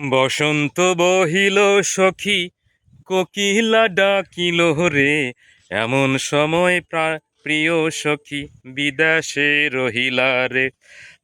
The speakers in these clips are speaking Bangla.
বসন্ত বহিল সখী, কোকিলা ডাকিল রে। এমন সময় প্রা- প্রিয় সখী বিদেশে রহিলা রে।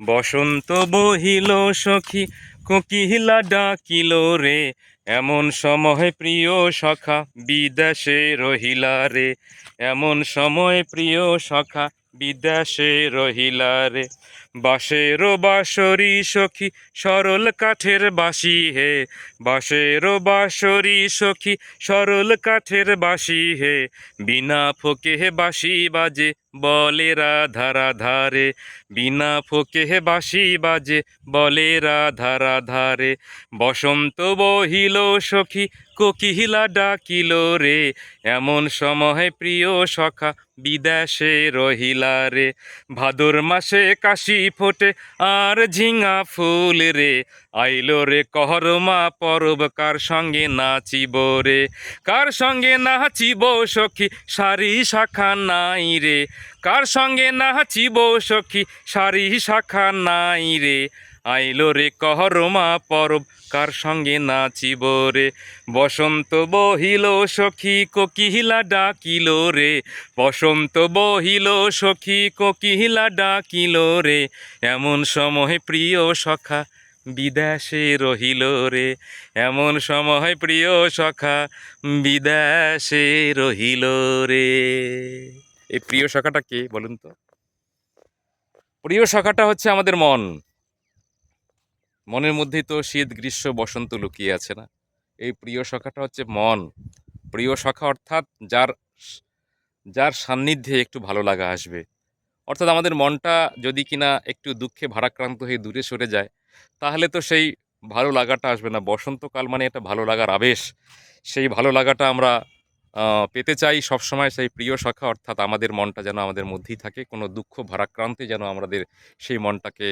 বসন্ত বহিল সখী, কোকিলা ডাকিল রে। এমন সময় প্রিয় সখা বিদেশে রহিলা রে। এমন সময় প্রিয় সখা বিদেশে রহিলা রে। বাঁশের বাঁশরি সখী, সরল কাঠের বাঁশি হে। বাঁশের বাঁশরি সখী, সরল কাঠের বাঁশি হে। বিনা ফোকে হে বাঁশি বাজে, বলে রাধা রাধারে বিনা ফোকে হে বাঁশি বাজে, বলে রাধা রাধারে বসন্ত বহিল সখী কোকিহিলা ডাকিল রে। এমন সময় প্রিয় সখা, বিদেশে রহিলা রে। ভাদর মাসে কাশি ফোটে আর ঝিঙা ফুল রে। আইলো রে কহরমা পরব, কার সঙ্গে নাচিব রে? কার সঙ্গে নাচিব সখী, সারি শাখা নাই রে। কার সঙ্গে নাচিব সখী, সারি শাখা নাই রে। আইলো রে কহরমা পরব, কার সঙ্গে নাচিব রে? বসন্ত বহিল সখী কোকিলা ডাকিল রে। বসন্ত বহিল সখী কোকিলা ডাকিল রে। এমন সময় প্রিয় সখা বিদেশে রহিল রে। এমন সময় প্রিয় সখা বিদেশে রহিল রে। এই প্রিয় সখাটা কে বলুন তো? প্রিয় সখাটা হচ্ছে আমাদের মন। মনের মধ্যেই তো শীত, গ্রীষ্ম, বসন্ত লুকিয়ে আছে না। এই প্রিয় সখাটা হচ্ছে মন। প্রিয় সখা অর্থাৎ যার যার সান্নিধ্যে একটু ভালো লাগা আসবে। অর্থাৎ আমাদের মনটা যদি কিনা একটু দুঃখে ভারাক্রান্ত হয়ে দূরে সরে যায়, তাহলে তো সেই ভালো লাগাটা আসবে না। বসন্তকাল মানে একটা ভালো লাগার আবেশ। সেই ভালো লাগাটা আমরা পেতে চাই সবসময় সেই প্রিয় সখা অর্থাৎ আমাদের মনটা যেন আমাদের মধ্যেই থাকে। কোনো দুঃখ, ভারাক্রান্তে যেন আমাদের সেই মনটাকে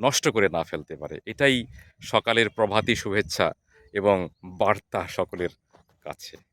নষ্ট করে না ফেলতে পারে। এটাই সকালের প্রভাতী শুভেচ্ছা এবং বার্তা সকলের কাছে।